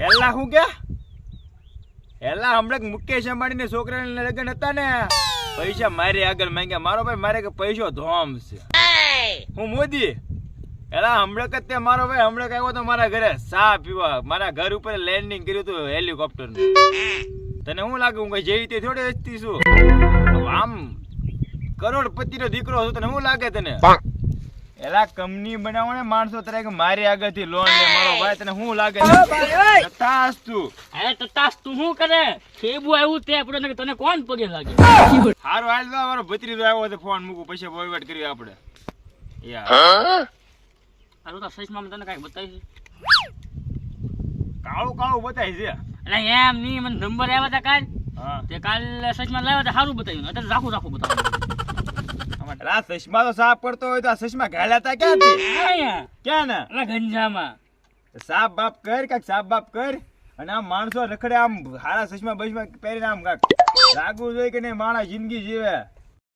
એલા હું કે એલા હમણાં મુકેશ અંબાણી છોકરાને લગ્ન હતા ને. પૈસા મારી આગળ માંગ્યા. મારો ભાઈ મારે કે પૈસો ધોમ છે. હું મોદી. એલા હમણાં કે તે મારો ભાઈ હમણાં આવ્યો તો મારા ઘરે ચા પીવા. મારા ઘર ઉપર લેન્ડિંગ કર્યું હતું હેલિકોપ્ટર તને શું લાગે? હું કઈ જેવી તે થોડી વેચતી છું? આમ કરોડપતિ નો દીકરો છું તને શું લાગે તને? એલા કંપની બનાવો ને માણસો તરે કે મારી આગળથી લોન લે મારો ભાઈ તને શું લાગે? તાસ તું. અરે તતાસ તું શું કરે? ખેબુ આવ્યું તે આપણે તને કોણ પગે લાગે? હારો હાલ દો મારો ભત્રીજો આવ્યો તો ફોન મૂકું પછી વહીવટ કર્યો આપણે. યાર હારું તો સચમાં તને કઈ બતાવી કાળું કાળું બતાવી છે. એટલે એમ નહીં મને નંબર આવ્યા હતા કાલ. હા. તે કાલ સચમાં લાવ્યા હતા સારું બતાવ્યું. અત્યારે રાખું રાખું બતાવ્યું આ ચશ્મા તો સાફ પડતો હોય તો આ ચશ્મા ઘાલ્યા તા ક્યાં અહીંયા ક્યાં ના. ગંજામાં. સાફ બાપ કર કાક સાફ બાપ કર. અને આમ માણસો રખડે આમ હારા ચશ્મા બસમાં પહેરીને આમ કાક લાગવું જોઈએ કે નહીં? માણસ જિંદગી જીવે.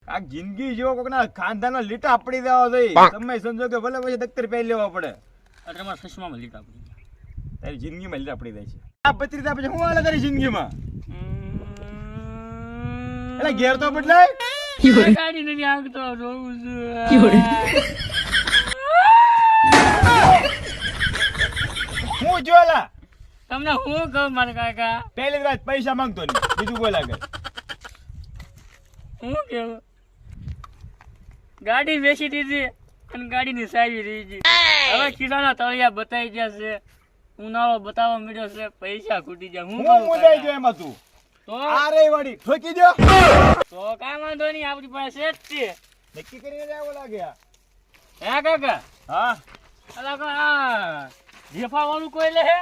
કાક જિંદગી જેવો કોકના ખાનદાનો લીટા પડી દેવા જોઈએ. સમજો કે ભલે પછી દખ્તર પહેરી લેવા પડે. એટલે મારા માં લીટા પડી જાય તારી જિંદગીમાં લીટા પડી જાય છે. આ પત્રિકા પછી હું હાલે તારી જિંદગીમાં? એટલે ઘેર તો બદલાય. ગાડી નથી આગતો જોઉં છું હું જોલા તમને હું કહું મારા કાકા પહેલી વાત પૈસા માંગતો નહીં બીજું લાગે હું કેવું ગાડી બેસી દીધી અને ગાડીની સારી રહી ગઈ હવે ખીરાના તળિયા બતાઈ ગયા છે ઉનાળો બતાવવા મળ્યો છે પૈસા ખૂટી ગયા હું હું કરું મુંજાઈ ગયો એમાં તું તો? આ રે વાડી ઠોકી દો તો કાઈ વાંધો નહીં આપણી પાસે જ છે. નક્કી કરીને જાવ લાગ્યા આ. હે કાકા? હા? અલા કા આ જેફા વાળું કોઈ લે હે?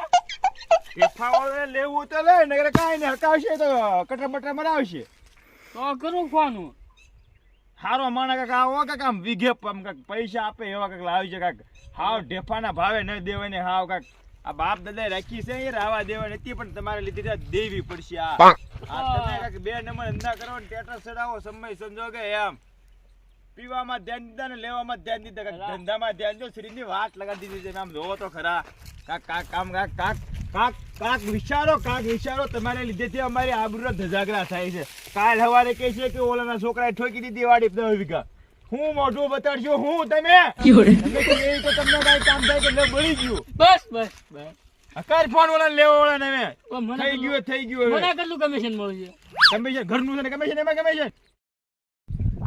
એફા વાળો લેવું તો લે નગર કાંઈ ને હકાવશે તો કટર બટર મરાવશે. તો કરું ફોનું હારો માણા કાકા આવો કાકા આમ વીઘે આમ કાક પૈસા આપે એવા કાક લાવી છે કાક. હાવ ઢેફાના ભાવે ન દેવાય ને હાવ કાક. આ બાપ દાદા રાખી છે એ રાવા દેવા નથી પણ તમારે લીધે દેવી પડશે આ. તમે લીધે બે નંબર ધંધા કરો ને ટેટર ચડાવો સમય સંજોગે એમ. પીવામાં ધ્યાન દીધા ને લેવામાં ધ્યાન દીધા. ધંધામાં ધ્યાન દો શરીરની વાત લગાડી દીધી છે આમ જોવો તો ખરા. કાક કાક કામ કાક કાક કાક કાક વિચારો કાક વિચારો તમારે લીધેથી અમારી આબરૂનો ધજાગરા થાય છે. કાલ સવારે કહે છે કે ઓલાના છોકરાએ ઠોકી દીધી વાડી દસ વીઘા. હું મોઢું બતાડજો હું તમે? તમે તો તમને કાંઈ કામ થાય કે ન ગયું. બસ બસ બસ. કર ફોન વાળા લેવો વાળા ને મને થઈ ગયું થઈ ગયું મને કેટલું કમિશન મળશે કમિશન ઘરનું છે ને કમિશન એમાં કમિશન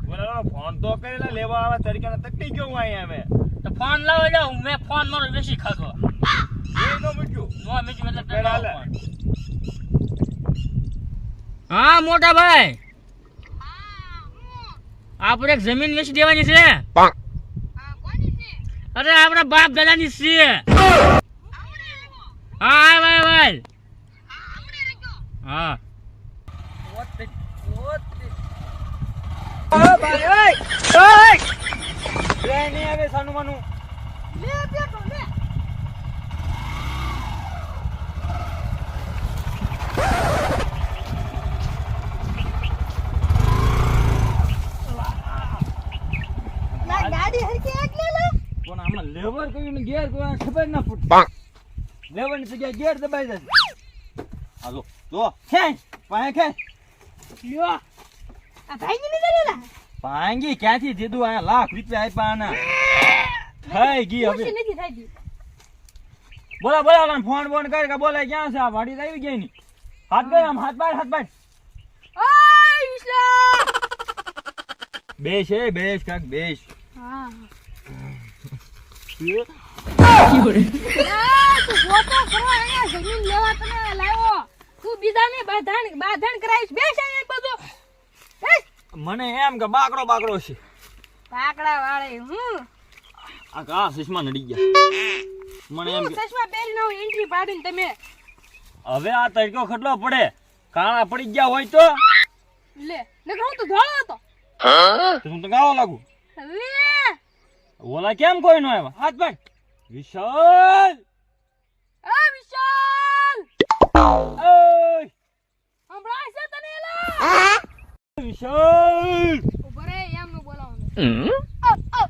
બોલા ફોન તો કરેલા લેવા આવા તરીકે તકલી ગયો હું અહીંયા મેં તો ફોન લાવો જાવ મેં ફોન મારો બેસી ખાધો. એ નો નો મતલબ. હા મોટા ભાઈ. આપણે એક જમીન વેચી દેવાની છે. અરે આપણા બાપ દાદાની છે હા ભાઈ ભાઈ. હા. નહીં આવે સાનું માનું. ગાડી હરકી એકલી લે. પણ આમાં લેવર કયું ને ગેર કયું ખબર ના પડતી. લેવરની જગ્યાએ ગેર દબાઈ જશે હાલો જો ખેંચ પાય ખેંચ. લ્યો. આ ભાઈ ની ગયેલા ભાંગી ક્યાંથી? દીધું આ લાખ રૂપિયા આપ્યા આના. થઈ ગઈ હવે. નથી થઈ બોલા બોલા ઓલાને ફોન બોન કર કે બોલે ક્યાં છે? આ વાડી આવી ગઈ ની હાથ બાર આમ હાથ બાર હાથ બાર ઓય વિશ્લા બેસ એ બેસ કાક બેસ. હા. આ તું ગોતો કરો અહીંયા જમીન લેવા તને લાવ્યો તું બીજાને બાંધણ બાંધણ કરાવીશ બેસ અહીંયા બધું બેસ મને એમ કે બાકડો બાકડો છે. બાકડા વાળે હું આ કા સુષ્મા નડી ગયા. મને એમ કે ચશ્મા પહેરીને આવું એન્ટ્રી પાડીને તમે હવે આ તડકો ખટલો પડે? કાળા પડી ગયા હોય તો? લે નકર હું તો ધોળો હતો તો હું તો ગાવા લાગુ. લે ઓલા કેમ કોઈ નો આવ્યા? હાથ બાર વિશાલ! આ વિશાલ! ઓય! હમણાં છે તને એલા? વિશાલ! ઊભો રે એમ નું અ, અ.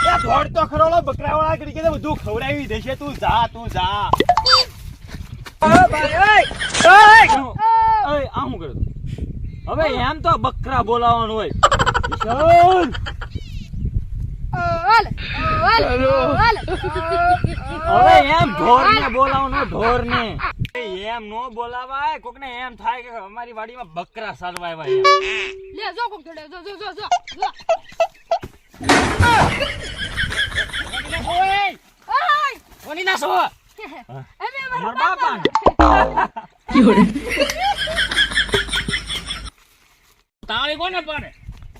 એ તો તો ખરો ઓલો બકરાવાળા કરી કે બધું ખવડાવી દેશે. તું જા તું જા. ઓય આ શું કર્યું હવે એમ તો બકરા બોલાવવાનું હોય. વિશાલ! ઓલ ઓલ ઓલ હવે એમ ઢોરને બોલાવવાનું ઢોરને. એમ નો બોલાવાય કોકને એમ થાય કે અમારી વાડીમાં બકરા સારવાય એમ. લે જો કોક જોડે જો જો જો જો. જો કોની ના છો અમે અમારા અમારા બાપા તાળી કોને પડે?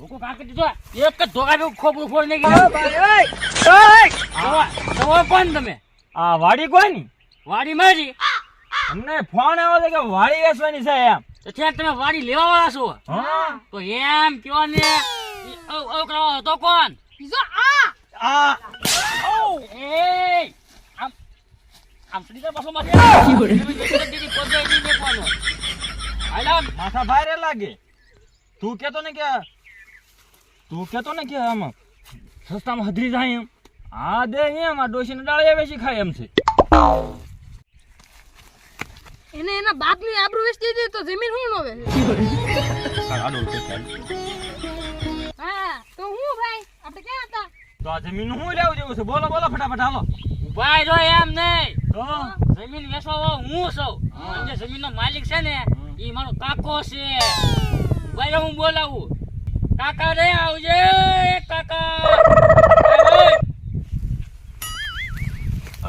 ભૂકો કાકી દીધો એક જ ધોકા ભેગું ખોપરું ફોડ નાખી તો કોણ તમે? આ વાડી કોઈ ની વાડી મારી. અમને ફોન આવ્યો છે કે વાડી વેચવાની છે એમ. તો ત્યાં તમે વાડી લેવા વાળા છો? હા. તો એમ કયો ને ઔ કરવા તો કોણ? જો આ! આ. એ આમ આમ સીધા પાછો માથે દીદી પોતે દી દેખવાનો. હાલા. માથા ભારે લાગે. તું કેતો ને કે તું કેતો ને કે આમાં સસ્તામાં હધરી જાય એમ. હા દે એમ આ ડોશીને ડાળિયા વેચી ખાય એમ છે. એને એના બાપની આબરૂ વેચી દીધી તો જમીન હું નો વેચે? હા તો હું ભાઈ? આપણે ક્યાં હતા? તો આ જમીન હું લેવું જેવું છે? બોલો બોલો ફટાફટ હાલો. ઊભા જો એમ નહીં. તો? જમીન વેચવા હું છું. જે જમીનનો માલિક છે ને એ મારો કાકો છે. ભાઈ હું બોલાવું. કાકા રે આવજે કાકા.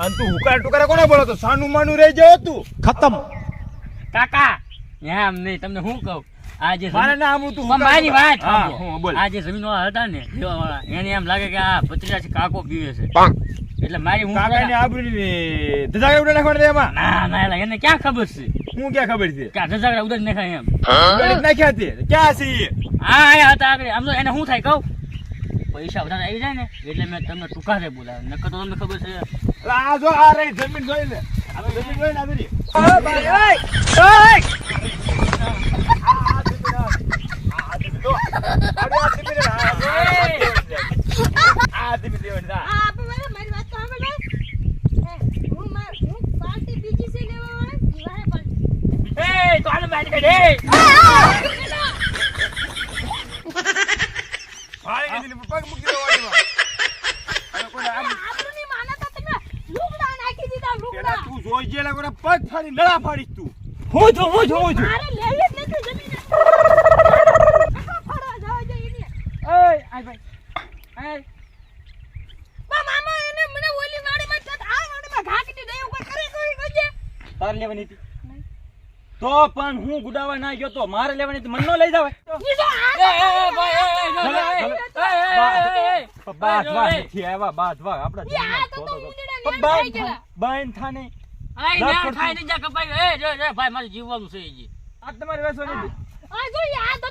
અન તું હુકાર ટુકારા કોને બોલો તો સાનું માનું રહી જાવ તું. કાકા એમ નહીં તમને શું કહું? આ મારે જમીન- ના આમ તું મારી વાત હા બોલ. આ જમીન વાળા હતા ને લેવા વાળા એને એમ લાગે કે આ ભત્રીજાથી કાકો પીવે છે. એટલે મારી હું કાકાની આબરૂની ધજાગરા ઉડાડી નાખવાના છે એમાં? ના ના એટલે એને ક્યાં ખબર છે? હું ક્યાં ખબર છે? ક્યાં ધજાગરા ઉડાડી નાખાય એમ. ઉડાડી નાખ્યા તે ક્યાં છે? હા આયા હતા આગળ આમ તો એને શું થાય કહું પૈસા વધારે આવી જાય ને એટલે મેં તમને ટૂંકારે બોલાવ્યો નકર તો તમને ખબર છે આ જો આ રહી જમીન જોઈ લે આ જમીન જોઈ ને આ બધી. આ જમીન, આ. આ જમીન જો. અરે આ જમીન, આ, આ, આ જમીન દેવાની, આ. આ આપણે મારે મારી વાત તો સાંભળ ભાઈ હું માર હું પાર્ટી બીજી છે લેવા વાળા જીવાને પાર્ટી એ તો આને મારી કાઢ એ ભાઈ કીધું, પગ મૂકી દો વાડીમાં. હવે કોઈને આમ આપણું માના તો તમે લુગડા નાખી દીધા પેલા લુગડા તું જોઈ જે લાગો ને પગ ફાડી નળા ફાડીશ તું હું છું હું છું હું છું મારે લેવી જ નથી જમીન ફરવા જવા જોઈએ એને એ આય ભાઈ એ બા મામા એને મને ઓલી વાડીમાં જ આ વાડીમાં ઘા કીધી દે કોઈ કરે કોઈ કોઈ તાર લેવાની હતી તો પણ હું ગુડાવા ના ગયો તો મારે લેવાની હતી મન નો લઈ જાવ બાધવા નથી આવ્યા બાધવા આપડા. બાઈન થાને અરે ના ખાઈ ને જા કપાઈ એ જો જો ભાઈ મારે જીવવાનું છે જી આ તમારે વેસો ને આ જો આ તો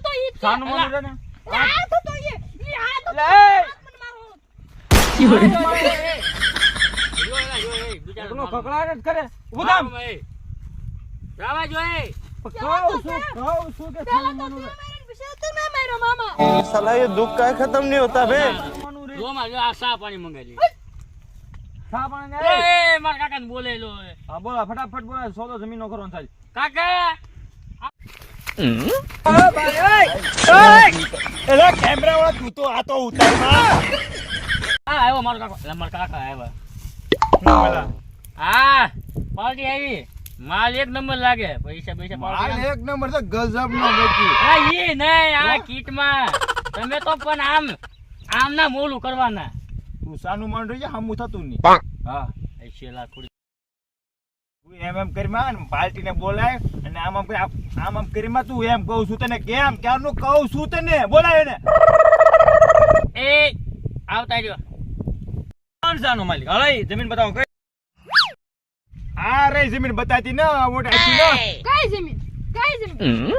દુઃખ કઈ ખતમ નહીં હોતા ભાઈ. આ પાણી મંગાવી એ. કાકાને બોલેલો. હા બોલા ફટાફટ બોલા સોદો જમીનો કરવાનો થાય કાકા! એલા કેમેરા વાળા તું તો આ તો ઉતારમાં આ આવ્યો મારો કાકો. એટલે મારા કાકા આવ્યા. હા પાર્ટી આવી. માલ એક નંબર લાગે. પૈસા પૈસા માલ એક નંબર તો ગજબ નો વેચી આ ઈ નહીં આ કીટમાં. તમે તો પણ આમ આમ ના મોલું કરવાના. તું સાનું રહી જા હમું થતું નહીં. હા. એ શેલા તું એમ એમ કરીમાં ને પાર્ટીને બોલાય અને આમ આમ કરી આમ આમ કરીમાં તું એમ કહું છું તને કેમ? ક્યારનું કહું છું તને? બોલાય ને એ આવતા રહ્યો કોણ માલિક? હળાઈ જમીન બતાવો કઈ આ રે જમીન બતાતી ના મોટા કઈ જમીન? કઈ જમીન?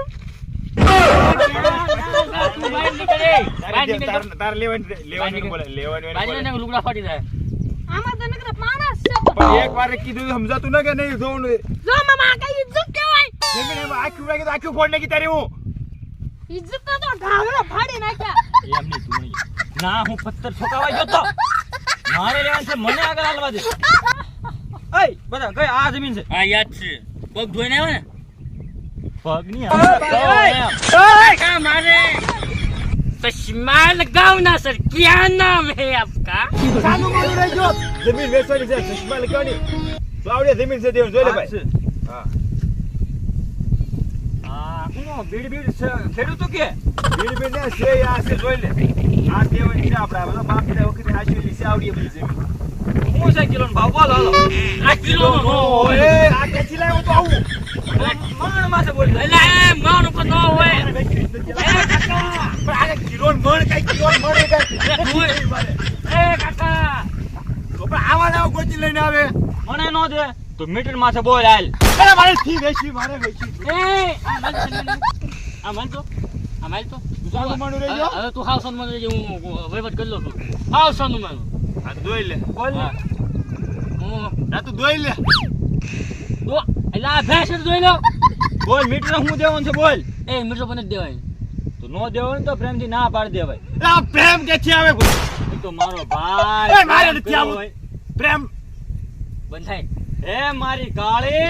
એક વાર કીધું સમજાતું ના કે નહીં? જોવું જો મામા આ કઈ ઇજ્જત કહેવાય. એમાં આખી ઉડાકી તો આખી ફોડ નાખી તારી હું. ઇજ્જત ના તો ઘાવડા ફાડી નાખ્યા. એમ નહીં તું નહીં. ના હું પથ્થર ઠોકાવા ગયો તો. મારે લેવાનું છે મને આગળ હાલવા દે. એય બધા કઈ આ જમીન છે? હા યાદ છે. પગ ધોઈને આવે ને? પગની काका मारे चश्मा लगाओ सर क्या नाम है आपका સાનું માનું રહેજો જમીન વેચવાની છે ચશ્મા લગાવવાની તો આવડે જમીન છે દેવ જોઈ લે ભાઈ હા આ કોનો બીડ બીડ છે ખેડૂતો કે બીડ બીડ ને છે આ છે જોઈ લે આ દેવાની છે આપણે આ બધો બાપ દાદા વખતે આશીર્વાદ છે આવડી બધી જમીન હું છે કિલો ભાવ બોલ હાલો આ કિલો નો ઓય આ કેચી લાવ્યો તો આવું મણ માથે બોલ એટલે એ માનું કો નો હોય પણ આને કિલોન મણ કઈ કિલોન મણ એ કઈ એ કાકા તો પણ આવા આવા ગોચી લઈને આવે મને નો દે તો મીટર માથે બોલ હાલ અરે મારે થી વેચી મારે વેચી એ આ માલ તો આ માલ તો માનું હવે તું હાવ સન મને હું વહીવટ કરી લઉં છું હાવ સન માનું આ દોઈ લે. બોલ ને. હું. આ તો દોઈ લે. તો એટલે આ ભેંસ જ જોઈ લો. બોલ મીટર હું દેવાનું છે બોલ. એ મીટર પણ જ દેવાય. તો નો દેવાનું તો પ્રેમથી ના પાડી દેવાય. એટલે આ પ્રેમ કે આવે? કોઈ? એ તો મારો ભાઈ એ મારે નથી આવું. પ્રેમ. બંધાય. એ મારી કાળી.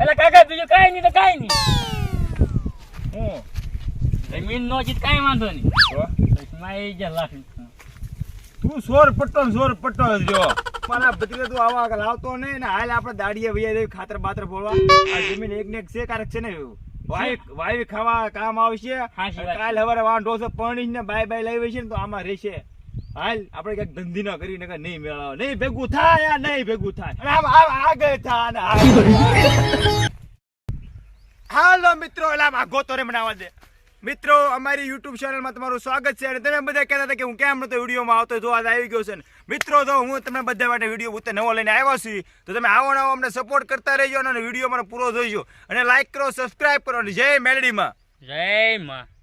એટલે કાકા બીજું કાંઈ નહીં તો કાંઈ નહીં. હું? જમીન નો જીત કાંઈ વાંધો નહીં. લાખ તું સોર પટ્ટો સોર પટ્ટો જ રહ્યો. મારા ભત્રીજા તું આવા આગળ આવતો નહીં ને હાલ આપણે દાડીએ વૈયા દેવી ખાતર બાતર ભોળવા. આ જમીન એક ને એક છે કારક છે ને? વાઈ વાય ખાવા કામ આવશે. કાલ હવારે વાંઢો છે પરણી ને બાય બાય લાવી છે ને તો આમાં રહેશે. હાલ આપણે કંઈક ધંધી ના કરી ને નહીં મેળાવે. નહીં ભેગું થાય યા નહીં ભેગું થાય. આગળ થા હાલો મિત્રો એલા માગો તો રે બનાવવા દે. મિત્રો, અમારી યુટ્યુબ ચેનલમાં તમારું સ્વાગત છે અને તમે બધા કહેતા હતા કે હું કેમ નતો વિડીયોમાં આવતો, જો આવી ગયો છે મિત્રો તો હું તમને બધા માટે વીડિયો ઉત્તર નવો લઈને આવ્યો છું, તો તમે આવો નવો અમને સપોર્ટ કરતા રહેજો અને વીડિયો મને પૂરો જોઈજો. અને લાઇક કરો સબસ્ક્રાઈબ કરો અને જય મેલડીમાં જય માં.